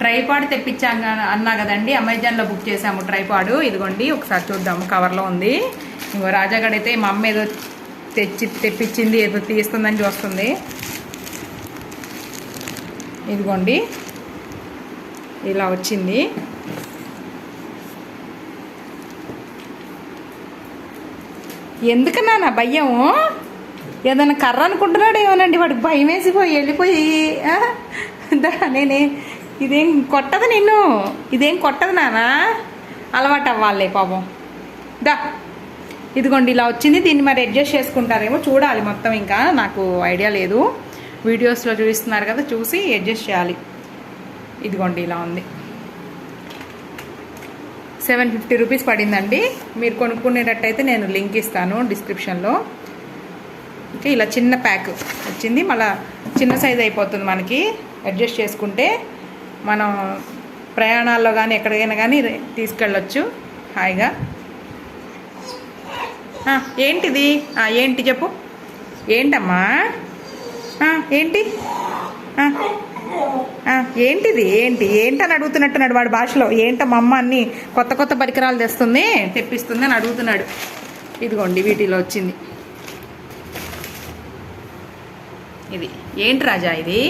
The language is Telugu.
ట్రైపాడ్ తెప్పించాం అన్నా కదండి అమెజాన్లో బుక్ చేసాము ట్రైపాడు. ఇదిగోండి ఒకసారి చూద్దాము కవర్లో ఉంది. ఇంకో అయితే మా అమ్మ ఏదో తెచ్చి తెప్పించింది ఏదో తీస్తుందని చూస్తుంది. ఇదిగోండి ఇలా వచ్చింది. ఎందుకన్నా నా భయం? ఏదైనా కర్ర అనుకుంటున్నాడు ఏమోనండి వాడికి భయం వేసిపోయి వెళ్ళిపోయి నేనే ఇదేం కొట్టదు నిన్ను. ఇదేం కొట్టదు నానా. అలవాటు అవ్వాలే పాపం. దా. ఇదిగోండి ఇలా వచ్చింది. దీన్ని మరి అడ్జస్ట్ చేసుకుంటారేమో చూడాలి మొత్తం ఇంకా. నాకు ఐడియా లేదు. వీడియోస్లో చూపిస్తున్నారు కదా చూసి అడ్జస్ట్ చేయాలి. ఇదిగోండి ఇలా ఉంది. సెవెన్ ఫిఫ్టీ రూపీస్ పడిందండి. మీరు కొనుక్కునేటట్టయితే నేను లింక్ ఇస్తాను డిస్క్రిప్షన్లో. ఓకే ఇలా చిన్న ప్యాక్ వచ్చింది. మళ్ళీ చిన్న సైజ్ అయిపోతుంది మనకి. అడ్జస్ట్ చేసుకుంటే మనం ప్రయాణాల్లో కానీ ఎక్కడికైనా కానీ తీసుకెళ్ళొచ్చు. హాయిగా. ఏంటిది? ఏంటి చెప్పు? ఏంటమ్మా? ఏంటి? ఏంటిది? ఏంటి? ఏంటని అడుగుతున్నట్టున్నాడు వాడి భాషలో. ఏంటమ్మా అమ్మ అన్ని కొత్త కొత్త పరికరాలు తెస్తుంది తెప్పిస్తుంది అని అడుగుతున్నాడు. ఇదిగోండి వీటిలో వచ్చింది. ఇది. ఏంటి రాజా ఇది?